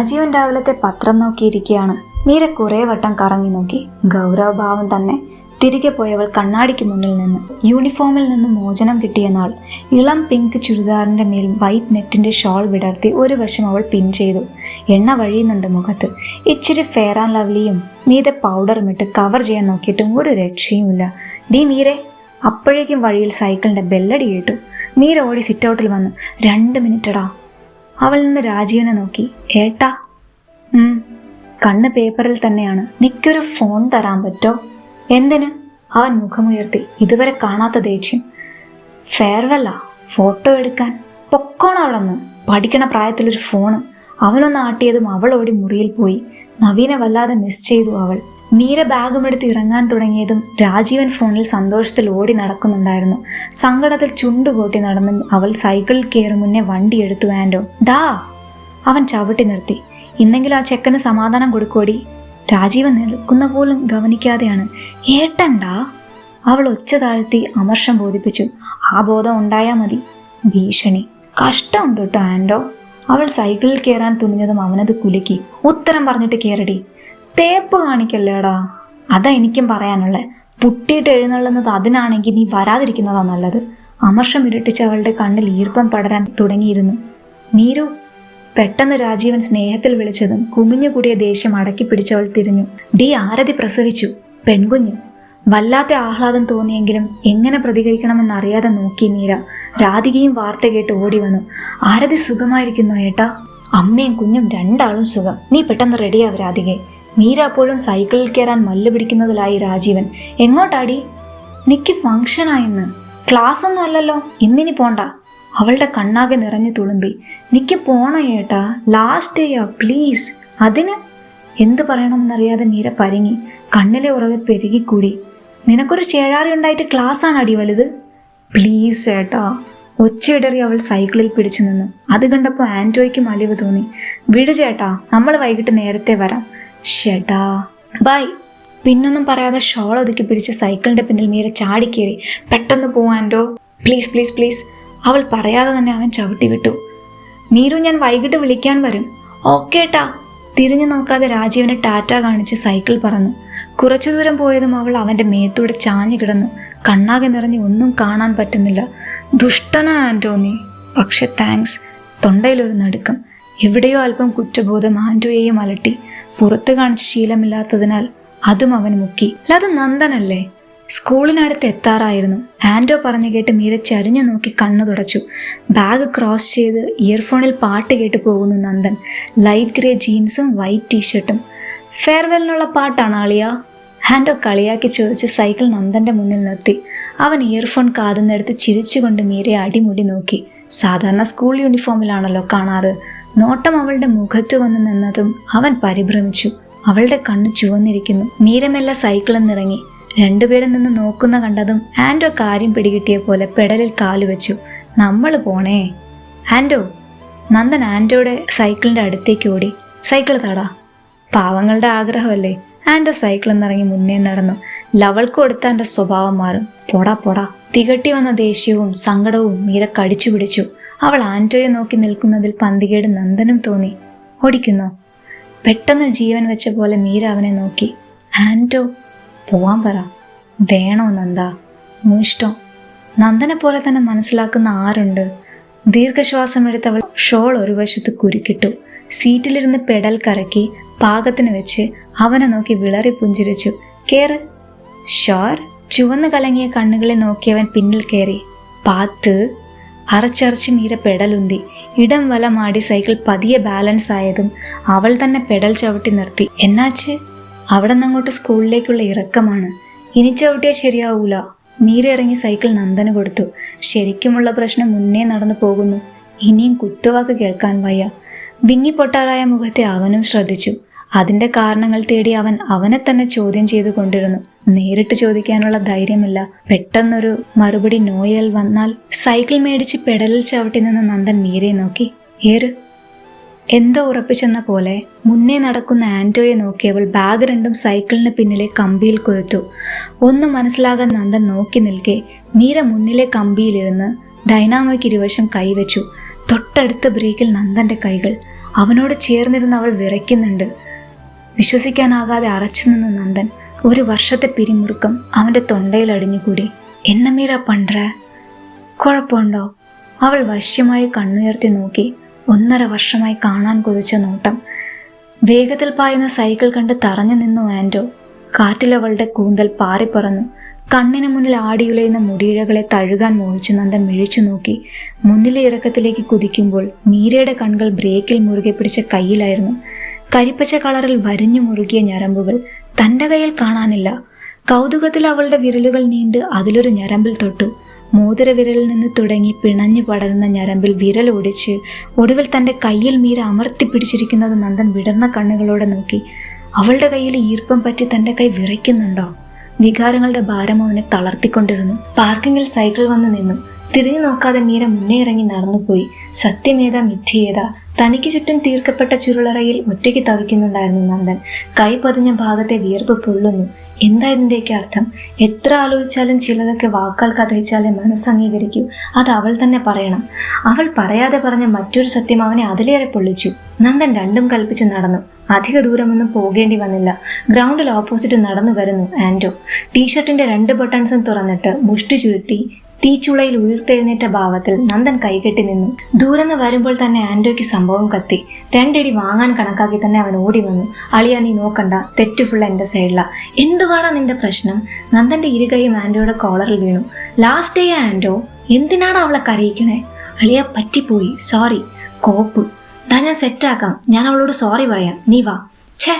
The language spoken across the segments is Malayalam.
രാജീവൻ രാവിലത്തെ പത്രം നോക്കിയിരിക്കുകയാണ്. മീര കുറെ വട്ടം കറങ്ങി നോക്കി. ഗൗരവഭാവം തന്നെ. തിരികെ പോയവൾ കണ്ണാടിക്ക് മുന്നിൽ നിന്ന്. യൂണിഫോമിൽ നിന്ന് മോചനം കിട്ടിയ നാൾ. ഇളം പിങ്ക് ചുരിദാറിന്റെ മേൽ വൈറ്റ് നെറ്റിന്റെ ഷോൾ വിടർത്തി ഒരു വശം അവൾ പിൻ ചെയ്തു. എണ്ണ വഴിയുന്നുണ്ട് മുഖത്ത്. ഇച്ചിരി ഫെയർ ആൻഡ് ലവ്ലിയും മീതെ പൗഡറും ഇട്ട് കവർ ചെയ്യാൻ നോക്കിയിട്ടും ഒരു രക്ഷയുമില്ല. ഡീ മീരെ അപ്പോഴേക്കും വഴിയിൽ സൈക്കിളിന്റെ ബെല്ലടി കേട്ടു. മീര ഓടി സിറ്റൗട്ടിൽ വന്നു. രണ്ട് മിനിറ്റടാ അവൾ നിന്ന് രാജീവനെ നോക്കി. ഏട്ടാ കണ്ണ് പേപ്പറിൽ തന്നെയാണ്. നിക്കൊരു ഫോൺ തരാൻ പറ്റോ? എന്തിന്? അവൻ മുഖമുയർത്തി. ഇതുവരെ കാണാത്ത ദേഷ്യം. ഫെയർവെല്ലാ ഫോട്ടോ എടുക്കാൻ. പൊക്കോണം അവിടെന്ന് പഠിക്കണ പ്രായത്തിലൊരു ഫോണ്. അവനൊന്ന് ആട്ടിയതും അവളോടി മുറിയിൽ പോയി. നവീനെ വല്ലാതെ മിസ് ചെയ്തു അവൾ. മീര ബാഗും എടുത്ത് ഇറങ്ങാൻ തുടങ്ങിയതും രാജീവൻ ഫോണിൽ സന്തോഷത്തിൽ ഓടി നടക്കുന്നുണ്ടായിരുന്നു. സങ്കടത്തിൽ ചുണ്ടുകൂട്ടി നടന്നും അവൾ സൈക്കിളിൽ കയറി മുന്നേ വണ്ടി എടുത്തു ആൻഡോ. ദാ അവൻ ചവിട്ടി നിർത്തി. ഇന്നെങ്കിലും ആ ചെക്കന് സമാധാനം കൊടുക്കോടി രാജീവൻ നിൽക്കുന്ന പോലും ഗവനിക്കാതെയാണ്. ഏട്ടണ്ടാ അവൾ ഒച്ച താഴ്ത്തി അമർഷം ബോധിപ്പിച്ചു. ആ ബോധം ഉണ്ടായാൽ മതി ഭീഷണി. കഷ്ടമുണ്ട് കേട്ടോ ആൻഡോ? അവൾ സൈക്കിളിൽ കയറാൻ തുനിഞ്ഞതും അവനത് കുലുക്കി. ഉത്തരം പറഞ്ഞിട്ട് കയറടി. തേപ്പ് കാണിക്കല്ലേടാ? അതാ എനിക്കും പറയാനുള്ളത് പുട്ടിയിട്ട് എഴുന്നള്ളുന്നത് അതിനാണെങ്കിൽ നീ വരാതിരിക്കുന്നതാ നല്ലത്. അമർഷം ഇരുട്ടിച്ചവളുടെ കണ്ണിൽ ഈർപ്പം പടരാൻ തുടങ്ങിയിരുന്നു. നീരു പെട്ടെന്ന് രാജീവൻ സ്നേഹത്തിൽ വിളിച്ചതും കുമിഞ്ഞുകൂടിയ ദേഷ്യം അടക്കി പിടിച്ചവൾ തിരിഞ്ഞു. ഡി ആരതി പ്രസവിച്ചു. പെൺകുഞ്ഞു. വല്ലാത്ത ആഹ്ലാദം തോന്നിയെങ്കിലും എങ്ങനെ പ്രതികരിക്കണമെന്ന് അറിയാതെ നോക്കി മീര. രാധികയും വാർത്ത കേട്ട് ഓടി വന്നു. ആരതി സുഖമായിരിക്കുന്നു ഏട്ടാ? അമ്മയും കുഞ്ഞും രണ്ടാളും സുഖം. നീ പെട്ടെന്ന് റെഡിയാവ് രാധികെ മീര അപ്പോഴും സൈക്കിളിൽ കയറാൻ മല്ല് പിടിക്കുന്നതിലായി രാജീവൻ. എങ്ങോട്ടാടി? നിക്ക് ഫങ്ഷനായിന്ന് ക്ലാസ് ഒന്നും അല്ലല്ലോ. ഇന്നിനി പോണ്ട. അവളുടെ കണ്ണാകെ നിറഞ്ഞു തുളുമ്പി. നിക്ക് പോണ ഏട്ടാ. ലാസ്റ്റ് ഡേയാ പ്ലീസ് അതിന്? എന്ത് പറയണമെന്നറിയാതെ മീര പരിങ്ങി. കണ്ണിലെ ഉറവ് പെരുകിക്കൂടി. നിനക്കൊരു ചേഴാറി ഉണ്ടായിട്ട് ക്ലാസ്സാണ് അടി വലുത്. പ്ലീസ് ഏട്ടാ. ഒച്ചയിടറി അവൾ സൈക്കിളിൽ പിടിച്ചു നിന്നു. അത് കണ്ടപ്പോൾ ആന്റോയ്ക്ക് അലിവ് തോന്നി. വിട് ചേട്ടാ. നമ്മൾ വൈകിട്ട് നേരത്തെ വരാം. ഷെടാ. ബൈ. പിന്നൊന്നും പറയാതെ ഷോൾ ഒതുക്കി പിടിച്ച് സൈക്കിളിന്റെ പിന്നിൽ മീര ചാടിക്കേറി പെട്ടെന്ന് പോവാന്റോ പ്ലീസ് പ്ലീസ് പ്ലീസ്. അവൾ പറയാതെ തന്നെ അവൻ ചവിട്ടി വിട്ടു. മീരു ഞാൻ വൈകിട്ട് വിളിക്കാൻ വരും. ഓക്കേട്ടാ തിരിഞ്ഞു നോക്കാതെ രാജീവിനെ ടാറ്റ കാണിച്ച് സൈക്കിൾ പറന്നു. കുറച്ചു ദൂരം പോയതും അവൾ അവന്റെ മേത്തൂടെ ചാഞ്ഞു കിടന്നു. കണ്ണാകെ നിറഞ്ഞ് ഒന്നും കാണാൻ പറ്റുന്നില്ല. ദുഷ്ടനാ ആന്റോന്നി പക്ഷെ താങ്ക്സ്. തൊണ്ടയിലൊരു നടുക്കം. എവിടെയോ അല്പം കുറ്റബോധം ആന്റോയെയും അലട്ടി. പുറത്ത് കാണിച്ച ശീലമില്ലാത്തതിനാൽ അതും അവൻ മുക്കി. അല്ലാതെ നന്ദനല്ലേ? സ്കൂളിനടുത്ത് എത്താറായിരുന്നു. ആൻഡോ പറഞ്ഞു കേട്ട് മീര ചരിഞ്ഞു നോക്കി കണ്ണു തുടച്ചു. ബാഗ് ക്രോസ് ചെയ്ത് ഇയർഫോണിൽ പാട്ട് കേട്ട് പോകുന്നു നന്ദൻ. ലൈറ്റ് ഗ്രേ ജീൻസും വൈറ്റ് ടീഷർട്ടും. ഫെയർവെല്ലിനുള്ള പാട്ടാണ് അളിയ. ആൻഡോ കളിയാക്കി ചോദിച്ച് സൈക്കിൾ നന്ദന്റെ മുന്നിൽ നിർത്തി. അവൻ ഇയർഫോൺ കാതുന്നെടുത്ത് ചിരിച്ചുകൊണ്ട് മീരയെ അടിമുടി നോക്കി. സാധാരണ സ്കൂൾ യൂണിഫോമിലാണല്ലോ കാണാറ്. നോട്ടം അവളുടെ മുഖത്ത് വന്ന് നിന്നതും അവൻ പരിഭ്രമിച്ചു. അവളുടെ കണ്ണ് ചുവന്നിരിക്കുന്നു. മീരമെല്ല സൈക്കിളിൽ നിറങ്ങി രണ്ടുപേരും നിന്ന് നോക്കുന്ന കണ്ടതും ആൻഡോ കാര്യം പിടികിട്ടിയ പോലെ പെടലിൽ കാലു വെച്ചു. നമ്മൾ പോണേ. ആൻഡോ നന്ദൻ ആൻഡോയുടെ സൈക്കിളിന്റെ അടുത്തേക്ക് ഓടി. സൈക്കിൾ തടാ. പാവങ്ങളുടെ ആഗ്രഹമല്ലേ. ആൻഡോ സൈക്കിളിൽ നിന്നിറങ്ങി മുന്നേ നടന്നു. ലവൾക്ക് കൊടുത്ത എന്റെ സ്വഭാവം മാറും. പൊടാ പൊടാ. തികട്ടി വന്ന ദേഷ്യവും സങ്കടവും മീര കടിച്ചു പിടിച്ചു. അവൾ ആന്റോയെ നോക്കി നിൽക്കുന്നതിൽ പന്തികേട് നന്ദനും തോന്നി. ഓടിക്കുന്നു? പെട്ടെന്ന് ജീവൻ വെച്ച പോലെ മീര അവനെ നോക്കി. ആന്റോ പോവാൻ പറ. വേണോ നന്ദ? ഇഷ്ടം. നന്ദനെ പോലെ തന്നെ മനസ്സിലാക്കുന്ന ആരുണ്ട്? ദീർഘശ്വാസം എടുത്തവൾ ഷോൾ ഒരു വശത്ത് കുരുക്കിട്ടു. സീറ്റിലിരുന്ന് പെടൽ കറക്കി പാകത്തിന് വെച്ച് അവനെ നോക്കി വിളറി പുഞ്ചിരിച്ചു. കേറ്. ഷോർ. ചുവന്നു കലങ്ങിയ കണ്ണുകളെ നോക്കിയവൻ പിന്നിൽ കയറി പാത്ത്. അറച്ചറച്ച് മീര പെടലുന്തി. ഇടം വലമാടി സൈക്കിൾ പതിയെ ബാലൻസ് ആയതും അവൾ തന്നെ പെടൽ ചവിട്ടി നിർത്തി. എന്നാച്ച് അവിടെ നിന്നങ്ങോട്ട് സ്കൂളിലേക്കുള്ള ഇറക്കമാണ്. ഇനി ചവിട്ടിയാൽ ശരിയാവൂല. മീര ഇറങ്ങി സൈക്കിൾ നന്ദന് കൊടുത്തു. ശരിക്കുമുള്ള പ്രശ്നം മുന്നേ നടന്നു പോകുന്നു. ഇനിയും കുത്തുവാക്ക് കേൾക്കാൻ വയ്യ. വിങ്ങിപ്പൊട്ടാറായ മുഖത്തെ അവനും ശ്രദ്ധിച്ചു. അതിന്റെ കാരണങ്ങൾ തേടി അവൻ അവനെ തന്നെ ചോദ്യം ചെയ്തു കൊണ്ടിരുന്നു നേരിട്ട് ചോദിക്കാനുള്ള ധൈര്യമില്ല. പെട്ടെന്നൊരു മറുപടി നോയൽ വന്നാൽ സൈക്കിൾ മേടിച്ച് പെടലിൽ ചവിട്ടി നിന്ന് നന്ദൻ മീരെ നോക്കി. ഏറ് എന്തോ ഉറപ്പിച്ചെന്ന പോലെ മുന്നേ നടക്കുന്ന ആന്റോയെ നോക്കിയവൾ ബാഗ് രണ്ടും സൈക്കിളിന് പിന്നിലെ കമ്പിയിൽ കൊരുത്തു. ഒന്നും മനസ്സിലാകാൻ നന്ദൻ നോക്കി നിൽക്കെ മീര മുന്നിലെ കമ്പിയിലിരുന്ന് ഡൈനാമോയ്ക്ക് ഇരുവശം കൈവച്ചു. തൊട്ടടുത്ത ബ്രേക്കിൽ നന്ദന്റെ കൈകൾ. അവനോട് ചേർന്നിരുന്ന് അവൾ വിറയ്ക്കുന്നുണ്ട്. വിശ്വസിക്കാനാകാതെ അറച്ചു നിന്നു നന്ദൻ ഒരു വർഷത്തെ പിരിമുറുക്കം അവന്റെ തൊണ്ടയിൽ അടിഞ്ഞുകൂടി. എന്നമീര മീര പണ്ട്ര? കുഴപ്പമുണ്ടോ? അവൾ വശ്യമായി കണ്ണുയർത്തി നോക്കി. ഒന്നര വർഷമായി കാണാൻ കൊതിച്ച നോട്ടം. വേഗത്തിൽ പായുന്ന സൈക്കിൾ കണ്ട് തറഞ്ഞു നിന്നു ആൻഡോ കാറ്റിലവളുടെ കൂന്തൽ പാറിപ്പറന്നു കണ്ണിന് മുന്നിൽ ആടിയുലയുന്ന മുടിയിഴകളെ തഴുകാൻ മോഹിച്ച് നന്ദൻ മിഴിച്ചു നോക്കി. മുന്നിലെ ഇറക്കത്തിലേക്ക് കുതിക്കുമ്പോൾ മീരയുടെ കണ്ണുകൾ ബ്രേക്കിൽ മുറുകെ പിടിച്ച കയ്യിലായിരുന്നു. കരിപ്പച്ച കളറിൽ വരിഞ്ഞു മുറുകിയ ഞരമ്പുകൾ തന്റെ കയ്യിൽ കാണാനില്ല. കൗതുകത്തിൽ അവളുടെ വിരലുകൾ നീണ്ട് അതിലൊരു ഞരമ്പിൽ തൊട്ടു. മോതിര വിരലിൽ നിന്ന് തുടങ്ങി പിണഞ്ഞു പടരുന്ന ഞരമ്പിൽ വിരൽ ഒടിച്ച് ഒടുവിൽ തന്റെ കയ്യിൽ മീര അമർത്തി പിടിച്ചിരിക്കുന്നത് നന്ദൻ വിടർന്ന കണ്ണുകളോടെ നോക്കി. അവളുടെ കയ്യിൽ ഈർപ്പം പറ്റി തന്റെ കൈ വിറയ്ക്കുന്നുണ്ടോ? വികാരങ്ങളുടെ ഭാരം അവനെ തളർത്തിക്കൊണ്ടിരുന്നു. പാർക്കിങ്ങിൽ സൈക്കിൾ വന്ന് നിന്നു. തിരിഞ്ഞു നോക്കാതെ മീര മുന്നേ ഇറങ്ങി നടന്നുപോയി. സത്യമേതാ മിഥ്യേത തനിക്ക് ചുറ്റും തീർക്കപ്പെട്ട ചുരുളറയിൽ ഒറ്റയ്ക്ക് തവിക്കുന്നുണ്ടായിരുന്നു നന്ദൻ. കൈ പതിഞ്ഞ ഭാഗത്തെ വിയർപ്പ് പൊള്ളുന്നു. എന്താ ഇതിന്റെയൊക്കെ അർത്ഥം? എത്ര ആലോചിച്ചാലും ചിലതൊക്കെ വാക്കാൽ കഥയിച്ചാലേ മനസ്സംഗീകരിക്കൂ അത് അവൾ തന്നെ പറയണം. അവൾ പറയാതെ പറഞ്ഞ മറ്റൊരു സത്യം അവനെ അതിലേറെ പൊള്ളിച്ചു. നന്ദൻ രണ്ടും കൽപ്പിച്ച് നടന്നു. അധിക ദൂരമൊന്നും പോകേണ്ടി വന്നില്ല. ഗ്രൗണ്ടിൽ ഓപ്പോസിറ്റ് നടന്നു വരുന്നു ആൻഡോ ടീഷർട്ടിന്റെ രണ്ട് ബട്ടൺസും തുറന്നിട്ട് മുഷ്ടി ചുരുട്ടി തീച്ചുളയിൽ ഉയർത്തെഴുന്നേറ്റ ഭാവത്തിൽ നന്ദൻ കൈകെട്ടി നിന്നു. ദൂരെന്ന് വരുമ്പോൾ തന്നെ ആൻഡോയ്ക്ക് സംഭവം കത്തി. രണ്ടടി വാങ്ങാൻ കണക്കാക്കി തന്നെ അവൻ ഓടി വന്നു. അളിയ നീ നോക്കണ്ട. തെറ്റ് ഫുൾ എന്റെ സൈഡിലാ. എന്തുവാടാ നിന്റെ പ്രശ്നം? നന്ദന്റെ ഇരുകൈയും ആൻഡോയുടെ കോളറിൽ വീണു. ലാസ്റ്റ് ഡേ ആൻഡോ എന്തിനാണ് അവളെ കരയിക്കണേ? അളിയ പറ്റിപ്പോയി. സോറി കോപ്പ്. ഞാൻ സെറ്റാക്കാം ഞാൻ അവളോട് സോറി പറയാം. നീ വാ. ഛേ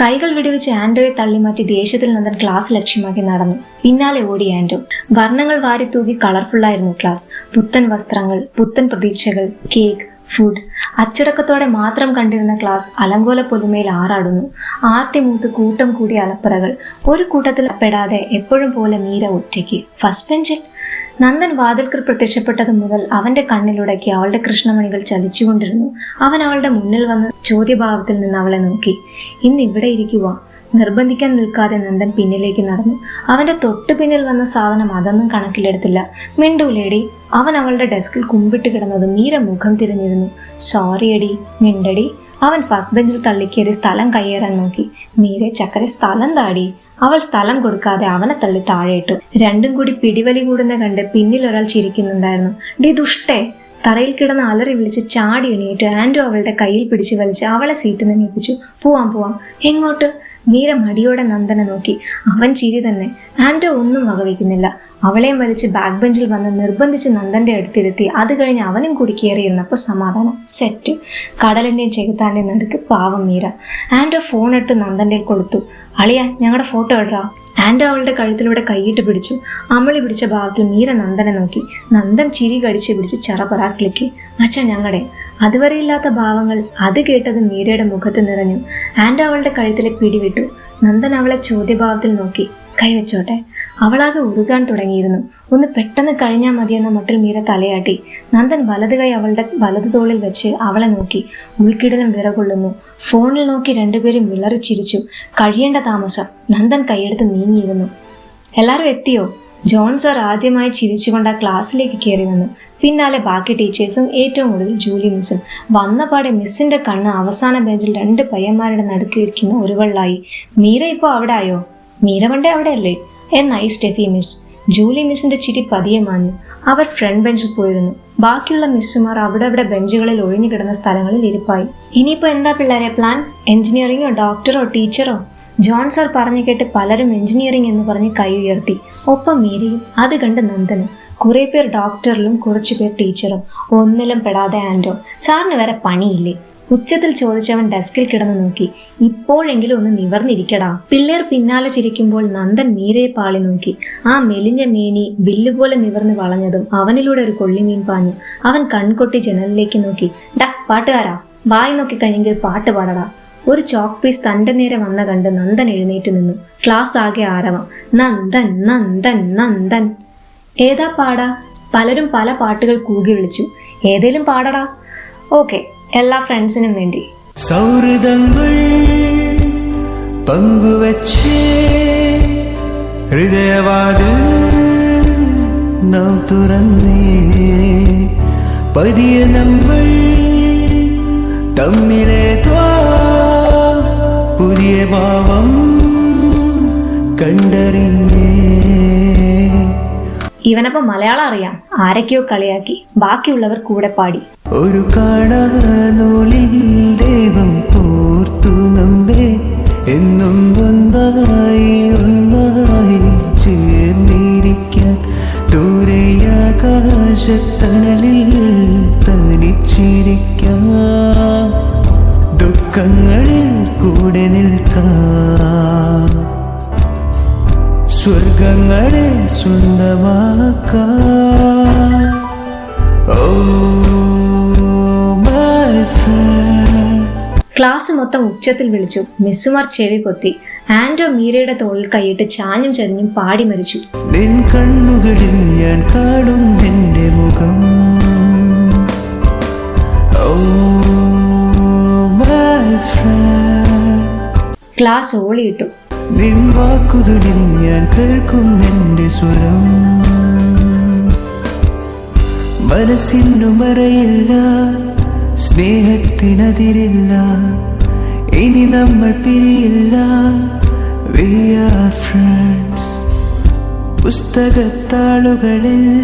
കൈകൾ വെടിവെച്ച് ആൻഡോയെ തള്ളിമാറ്റി ദേഷ്യത്തിൽ നന്ദൻ ക്ലാസ് ലക്ഷ്യമാക്കി നടന്നു. പിന്നാലെ ഓടി ആൻഡോ വർണങ്ങൾ വാരി തൂകി കളർഫുള്ളായിരുന്നു ക്ലാസ്. പുത്തൻ വസ്ത്രങ്ങൾ പുത്തൻ പ്രതീക്ഷകൾ കേക്ക് ഫുഡ് അച്ചടക്കത്തോടെ മാത്രം കണ്ടിരുന്ന ക്ലാസ് അലങ്കോല പൊതുമയിൽ ആറാടുന്നു. ആർത്തി മൂത്ത് കൂട്ടം കൂടിയ അലപ്പറകൾ. ഒരു കൂട്ടത്തിൽ പെടാതെ എപ്പോഴും പോലെ മീര ഒറ്റയ്ക്ക്. ഫസ്റ്റ് ബെഞ്ചിൽ നന്ദൻ വാതിൽക്കൽ പ്രത്യക്ഷപ്പെട്ടത് മുതൽ അവന്റെ കണ്ണിലുടക്കി അവളുടെ കൃഷ്ണമണികൾ ചലിച്ചുകൊണ്ടിരുന്നു. അവൻ അവളുടെ മുന്നിൽ വന്ന് ചോദ്യഭാവത്തിൽ നിന്ന് അവളെ നോക്കി. ഇന്ന് ഇവിടെ ഇരിക്കുക നിർബന്ധിക്കാൻ നിൽക്കാതെ നന്ദൻ പിന്നിലേക്ക് നടന്നു. അവന്റെ തൊട്ടു പിന്നിൽ വന്ന സാധനം അതൊന്നും കണക്കിലെടുത്തില്ല. മിണ്ടു ലേഡി. അവൻ അവളുടെ ഡെസ്കിൽ കുമ്പിട്ട് കിടന്നതും മീര മുഖം തിരിഞ്ഞിരുന്നു. സോറി എടി. മിണ്ടടി. അവൻ ഫസ്റ്റ് ബെഞ്ചിൽ തള്ളിക്കേറി സ്ഥലം കയ്യേറാൻ നോക്കി. മീരെ ചക്കര സ്ഥലം താടി. അവൾ സ്ഥലം കൊടുക്കാതെ അവനെ തള്ളി താഴെയിട്ടു. രണ്ടും കൂടി പിടിവലി കൂടുന്ന കണ്ട് പിന്നിൽ ഒരാൾ ചിരിക്കുന്നുണ്ടായിരുന്നു. ഡി ദുഷ്ടേ തറയിൽ കിടന്ന് അലറി വിളിച്ച് ചാടി എണീറ്റ് ആൻഡോ അവളുടെ കയ്യിൽ പിടിച്ച് വലിച്ച് അവളെ സീറ്റിൽ നിന്ന് നീപ്പിച്ചു പോവാം പോവാം. എങ്ങോട്ട്? മീര മടിയോടെ നന്ദനെ നോക്കി. അവൻ ചിരി തന്നെ. ആൻഡോ ഒന്നും വകവയ്ക്കുന്നില്ല അവളെയും വലിച്ച് ബാക്ക് ബെഞ്ചിൽ വന്ന് നിർബന്ധിച്ച് നന്ദന്റെ അടുത്തിരുത്തി. അത് കഴിഞ്ഞ് അവനും കൂടി കയറിയിരുന്നപ്പോൾ സമാധാനം. സെറ്റ് കടലിന്റെയും ചെകുത്താന്റെയും നടുക്ക് പാവം മീര. ആൻഡോ ഫോൺ എടുത്ത് നന്ദന്റെ കൊടുത്തു. അളിയ ഞങ്ങളുടെ ഫോട്ടോ ഇടാ ആൻഡോ അവളുടെ കഴുത്തിലൂടെ കൈയിട്ട് പിടിച്ചു. അമളി പിടിച്ച ഭാവത്തിൽ മീര നന്ദനെ നോക്കി. നന്ദൻ ചിരി കടിച്ച് പിടിച്ച് ചറപറ കിളിക്കി അച്ഛ ഞങ്ങളുടെ അതുവരെ ഇല്ലാത്ത ഭാവങ്ങൾ അത് കേട്ടത് മീരയുടെ മുഖത്ത് നിറഞ്ഞു. ആൻഡോ അവളുടെ കഴുത്തിലെ പിടിവിട്ടു നന്ദൻ അവളെ ചോദ്യഭാവത്തിൽ നോക്കി. കൈവച്ചോട്ടെ അവളാകെ ഉരുകാൻ തുടങ്ങിയിരുന്നു. ഒന്ന് പെട്ടെന്ന് കഴിഞ്ഞാൽ മതിയെന്ന മട്ടിൽ മീര തലയാട്ടി. നന്ദൻ വലത് കൈ അവളുടെ വലതു തോളിൽ വെച്ച് അവളെ നോക്കി. ഉൾക്കിടലും വിറകൊള്ളുന്നു. ഫോണിൽ നോക്കി രണ്ടുപേരും വിളറിച്ചിരിച്ചു കഴിയേണ്ട താമസം. നന്ദൻ കൈയെടുത്ത് നീങ്ങിയിരുന്നു. എല്ലാവരും എത്തിയോ? ജോൺ സാർ ആദ്യമായി ചിരിച്ചുകൊണ്ട് ആ ക്ലാസ്സിലേക്ക് കയറി വന്നു പിന്നാലെ ബാക്കി ടീച്ചേഴ്സും ഏറ്റവും ഒടുവിൽ ജൂലി മിസ്സും. വന്നപാടെ മിസ്സിന്റെ കണ്ണ് അവസാന ബെഞ്ചിൽ രണ്ട് പയ്യന്മാരുടെ നടുക്കിരിക്കുന്ന ഒരുവള്ളായി. മീര ഇപ്പോൾ അവിടെ ആയോ? മീര പണ്ടേ അവിടെയല്ലേ എന്നായി സ്റ്റെഫി മിസ്. ജൂലി മിസ്സിന്റെ ചിരി പതിയെ മാഞ്ഞു. അവർ ഫ്രണ്ട് ബെഞ്ചിൽ പോയിരുന്നു. ബാക്കിയുള്ള മിസ്സുമാർ അവിടെ അവിടെ ബെഞ്ചുകളിൽ ഒഴിഞ്ഞു കിടന്ന സ്ഥലങ്ങളിൽ ഇരിപ്പായി. ഇനിയിപ്പോൾ എന്താ പിള്ളേരെ പ്ലാൻ? എഞ്ചിനീയറിംഗോ ഡോക്ടറോ ടീച്ചറോ? ജോൺ സാർ പറഞ്ഞു കേട്ട് പലരും എഞ്ചിനീയറിംഗ് എന്ന് പറഞ്ഞ് കൈ ഉയർത്തി. ഒപ്പം മീരയും അത് കണ്ട് നന്ദനും. കുറെ പേർ ഡോക്ടറിലും കുറച്ചു പേർ ടീച്ചറും. ഒന്നിലും പെടാതെ ആൻഡോ. സാറിന് വരെ പണിയില്ലേ? ഉച്ചത്തിൽ ചോദിച്ചവൻ ഡെസ്കിൽ കിടന്നു നോക്കി. ഇപ്പോഴെങ്കിലും ഒന്ന് നിവർന്നിരിക്കടാ. പിള്ളേർ പിന്നാലെ ചിരിക്കുമ്പോൾ നന്ദൻ മീരയെ പാളി നോക്കി. ആ മെലിഞ്ഞ മേനി വില്ലുപോലെ നിവർന്ന് വളഞ്ഞതും അവനിലൂടെ ഒരു കൊള്ളിമീൻ പാഞ്ഞു. അവൻ കൺകൊട്ടി ജനലിലേക്ക് നോക്കി. ഡാ പാട്ടുകാരാ. വായി നോക്കി കഴിഞ്ഞെങ്കിൽ പാട്ട് പാടടാ. ഒരു ചോക്ക് പീസ് തന്റെ നേരെ വന്ന കണ്ട് നന്ദൻ എഴുന്നേറ്റ് നിന്നു. ക്ലാസ് ആകെ ആരവം. നന്ദൻ നന്ദൻ നന്ദൻ. ഏതാ പാടാ? പലരും പല പാട്ടുകൾ കൂകി വിളിച്ചു. ഏതേലും പാടടാ? ഓക്കെ. എല്ലാ ഫ്രണ്ട്സിനും വേണ്ടി. സൗഹൃദങ്ങൾ പങ്കുവച്ച്. ഹൃദയവാതിൽ നാം തുറന്നേ. പതിയ നമ്മൾ തമ്മിലേതോ പുതിയ ഭാവം കണ്ടറിഞ്ഞേ. ഇവനപ്പം മലയാളം അറിയാം. ആരൊക്കെയോ കളിയാക്കി. ബാക്കിയുള്ളവർ കൂടെ പാടി. ഒരു കാണാനൂലിൽ ദൈവം കോർത്തു നമ്മെ എന്നും ഒന്നായി ഒന്നായി ചേർന്നിരിക്കാൻ ദൂരെയാകാശത്തണലിൽ തനിച്ചിരിക്കാം. ദുഃഖങ്ങളിൽ കൂടെ നിൽക്കാം. സ്വർഗങ്ങളെ സ്വന്തമാക്കാം. ഓ ക്ലാസ് മൊത്തം ഉച്ചത്തിൽ വിളിച്ചു. മിസ്സുമാർ ചെവി പൊത്തി ആൻഡോ മീരയുടെ തോളിൽ കൈയിട്ട് ചാഞ്ഞും ചരിഞ്ഞും പാടി മരിച്ചു. കണ്ണുകളിൽ ഞാൻ കാണും നിന്റെ മുഖം. ക്ലാസ് ഓളിയിട്ടു. നിൻ വാക്കുകളിൽ ഞാൻ കേൾക്കും നിന്റെ സ്വരം. മനസ്സിനു മറയില്ല. സ്നേഹത്തിനതിരില്ല. ഇനി നമ്മൾ പിരിയില്ല. We are friends. പുസ്തകത്താളുകളിൽ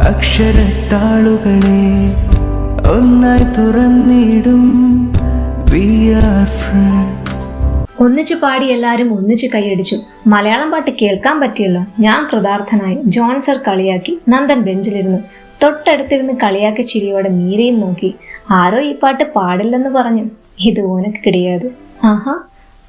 അക്ഷരത്താളുകളെ ഒന്നായി തുറന്നിടും. We are friends. ഒന്നിച്ചു പാടി എല്ലാവരും ഒന്നിച്ചു കൈയടിച്ചു. മലയാളം പാട്ട് കേൾക്കാൻ പറ്റിയല്ലോ. ഞാൻ കൃതാർത്ഥനായി ജോൺ സർ കളിയാക്കി. നന്ദൻ ബെഞ്ചിലിരുന്നു. തൊട്ടടുത്തിരുന്ന് കളിയാക്കി ചിരിയോടെ മീരയും നോക്കി. ആരോ ഈ പാട്ട് പാടില്ലെന്ന് പറഞ്ഞു. ഇത് ഓനക്ക് കിടിയാത്. ആഹാ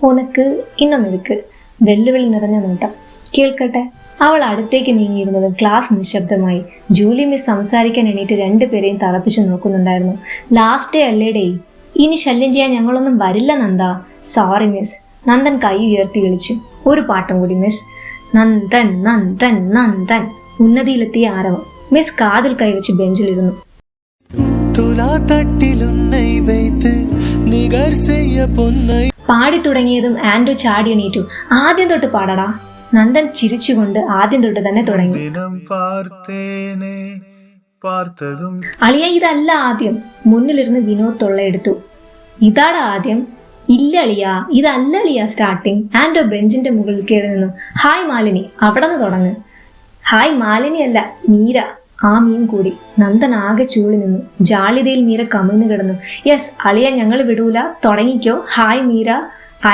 ഉനക്ക് ഇന്നൊന്നിരിക്ക് വെല്ലുവിളി നിറഞ്ഞ നോട്ടം. കേൾക്കട്ടെ അവൾ അടുത്തേക്ക് നീങ്ങിയിരുന്നത് ക്ലാസ് നിശബ്ദമായി. ജൂലി മിസ് സംസാരിക്കാൻ എണീറ്റ് രണ്ടുപേരെയും തറപ്പിച്ചു നോക്കുന്നുണ്ടായിരുന്നു. ലാസ്റ്റ് ഡേ അല്ലേടേ? ഇനി ശല്യം ചെയ്യാൻ ഞങ്ങളൊന്നും വരില്ല നന്ദ. സോറി മിസ് നന്ദൻ കൈ ഉയർത്തി വിളിച്ചു. ഒരു പാട്ടും കൂടി മിസ് നന്ദൻ നന്ദൻ നന്ദൻ. ഉന്നതിയിലെത്തിയ ആരവം. മിസ് കാതിൽ കൈവച്ച് ബെഞ്ചിലിരുന്നു. തുലാ തട്ടിലുന്നൈ വൈത്ത് നികർ പാടി തുടങ്ങിയതും ആൻഡ്രു ചാടി എണീറ്റു. ആദ്യം തൊട്ട് പാടടാ. നന്ദൻ ചിരിച്ചുകൊണ്ട് ആദ്യം തൊട്ട് തന്നെ തുടങ്ങി. അളിയ ഇതല്ല ആദ്യം. മുന്നിലിരുന്ന് വിനോദ് തൊള്ളയെടുത്തു. ഇതാടാ ആദ്യം. ഇല്ല അളിയ ഇതല്ല അളിയ സ്റ്റാർട്ടിങ് ആൻഡോ ബെഞ്ചിന്റെ മുകളിൽ കയറി നിന്നു. ഹായ് മാലിനി അവിടെ നിന്ന് തുടങ്ങ്. ഹായ് മാലിനി അല്ല നീര ആ മീൻ കൂടി നന്ദൻ ആകെ ചൂളി നിന്നു ജാളിതയിൽ മീര കമിഴ്ന്നു കിടന്നു യെസ് അളിയ ഞങ്ങൾ വിടൂല തുടങ്ങിക്കോ hi Meera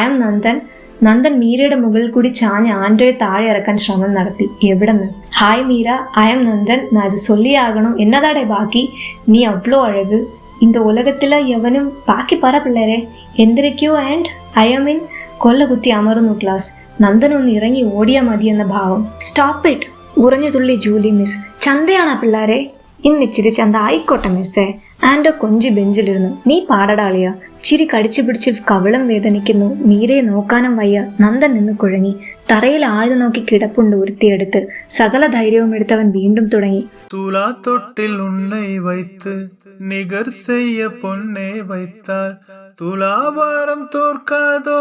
I'm Nandan Nandan മീരയുടെ മുകളിൽ കൂടി ചാഞ്ഞ് ആൻഡോയെ താഴെ ഇറക്കാൻ ശ്രമം നടത്തി എവിടെന്ന് hi Meera I'm Nandan நான் இது சொல்லி ஆகணும் என்னதாடே பாக்கி நீ அவ்வளோ அழகு இந்த உலகத்துல எவனும் பாக்கி പറ പിള്ളേരെ എന്തിരയ്ക്കോ ആൻഡ് ഐ എം ഇൻ കൊല്ല കുത്തി അമർന്നു ക്ലാസ് നന്ദൻ ഒന്ന് ഇറങ്ങി ഓടിയാ മതി എന്ന ഭാവം സ്റ്റോപ്പ് ഇറ്റ് ഉറഞ്ഞു തുള്ളി ജൂലി മിസ് ചന്തയാണോ പിള്ളാരെ. ഇന്ന് ഇച്ചിരി ചന്ത ആയിക്കോട്ടെ മിസ്സേ. ആൻഡോ കൊഞ്ചി ബെഞ്ചിലിരുന്നു. നീ പാടടാളിയ ചിരി കടിച്ചു പിടിച്ച് കവളം വേദനിക്കുന്നു. മീരയെ നോക്കാനും വയ്യ. നന്ദൻ നിന്ന് കുഴങ്ങി. തറയിൽ ആഴ്ന്നു നോക്കി കിടപ്പുണ്ട് ഉരുത്തിയെടുത്ത് സകല ധൈര്യവും എടുത്തവൻ വീണ്ടും തുടങ്ങി. തുലാ തൊട്ടിൽ ഉണ്ണൈ വൈത്ത് നിഗർ ചെയ്യ വൈത്താൽ തുലാഭാരം തോർക്കാതോ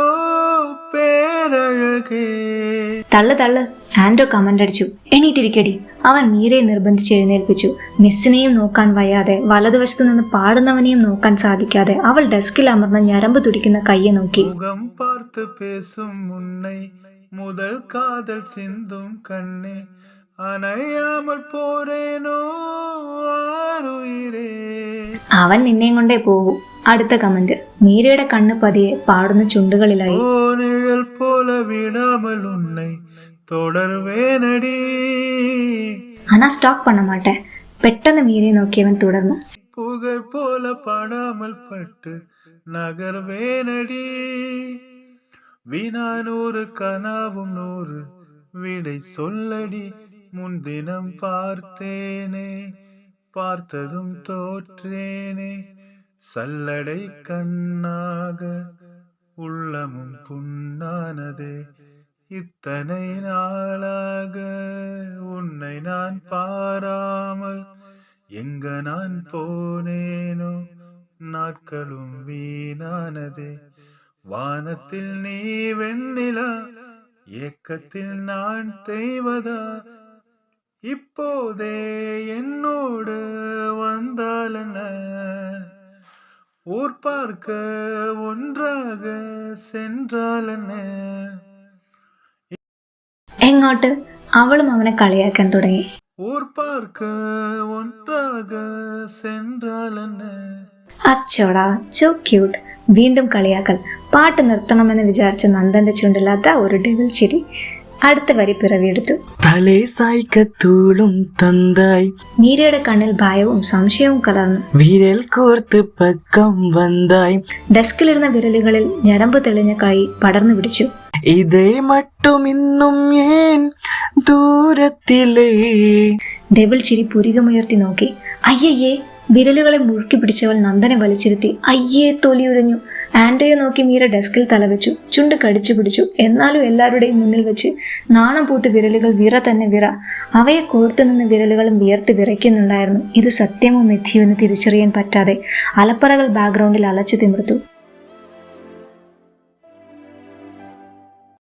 തള്ള തള്ള. ആൻഡോ കമന്റ് അടിച്ചു. എണീറ്റിരിക്കടി. അവൻ മീരയെ നിർബന്ധിച്ച് എഴുന്നേൽപ്പിച്ചു. മിസ്സിനെയും നോക്കാൻ വയ്യാതെ വലതുവശത്തു നിന്ന് പാടുന്നവനെയും നോക്കാൻ സാധിക്കാതെ അവൾ ഡെസ്കിൽ അമർന്ന ഞരമ്പ് തുടിക്കുന്ന കയ്യെ നോക്കി. മുഖം പാർത്ത് പേസും മുതൽ കാതൽ ചിന്തും കണ്ണേ. அணையாமல் போறேனோ ആരുയിരേ അവൻ നിന്നെയും കൊണ്ടേ പോകൂ അടുത്ത കമന്റ് മീരയുടെ കണ്ണ് പതിയെ പാടുന്ന ചുണ്ടുകളിലായി ஓ நிழல் போல விடாமல் உன்னை தொடர்வேனடி അനാ സ്റ്റോപ്പ് பண்ண മാട്ടെ പെട്ടെന്ന് മീരയെ നോക്കിയവൻ തുടർന്നു புகை போல படாமல் பட்டு நகர்வேனடி வினா நூறு கனாவும் நூறு விடை சொல்லடி முன்தினம் பார்த்தேனே பார்த்ததும் தோற்றேனே. சல்லடை கண்ணாக உள்ளமும் புண்ணானதே இத்தனை நாளாக உன்னை நான் பாராமல் எங்க நான் போனேனோ நாட்களும் வீணானதே. வானத்தில் நீ வெண்ணிலா ஏக்கத்தில் நான் தெய்வதா இப்போதே என்னோடு வந்தால் என்ன ஊர் பார்க்க ஒன்றாக சென்றால் என்ன എങ്ങോട്ട് അവളും അവനെ കളിയാക്കാൻ തുടങ്ങി ஊர் பார்க்க ஒன்றாக சென்றால் என்ன അച്ചോടാ ചോ ക്യൂട്ട് വീണ്ടും കളിയാക്കൽ പാട്ട് നിർത്തണമെന്ന് വിചാരിച്ച നന്ദന്റെ ചുണ്ടില്ലാത്ത ഒരു ഡെവിൽ ചിരി അടുത്ത വരി പിറവിയെടുത്തു തലേസായി കത്തൂളും തന്തായി. മീരയുടെ കണ്ണിൽ ഭയവും സംശയവും കലർന്നു. വിരൽ കോർത്ത് പക്കം വന്നായി ഡെസ്കിലിരുന്ന വിരലുകളിൽ ഞരമ്പ് തെളിഞ്ഞ കൈ പടർന്നു പിടിച്ചു. ഇതേ മട്ടുമിന്നും ഞാൻ ദൂരത്തിലേ. ഡബിൾ ചിരി പുരികമുയർത്തി നോക്കി. അയ്യയ്യേ വിരലുകളെ മുഴുക്കി പിടിച്ചവൾ നന്ദനെ വലിച്ചിരുത്തി. അയ്യേ തൊലിയുരഞ്ഞു. ആൻഡയെ നോക്കി മീര ഡെസ്കിൽ തലവെച്ചു ചുണ്ട് കടിച്ചു പിടിച്ചു. എന്നാലും എല്ലാവരുടെയും മുന്നിൽ വെച്ച് നാണം പൂത്ത് വിരലുകൾ വിറ തന്നെ വിറ. അവയെ കോർത്തു നിന്ന് വിരലുകളും വിയർത്ത് വിറയ്ക്കുന്നുണ്ടായിരുന്നു. ഇത് സത്യമോ മിഥ്യോ എന്ന് തിരിച്ചറിയാൻ പറ്റാതെ അലപ്പറകൾ ബാക്ക്ഗ്രൗണ്ടിൽ അലച്ചു തിമിർത്തു.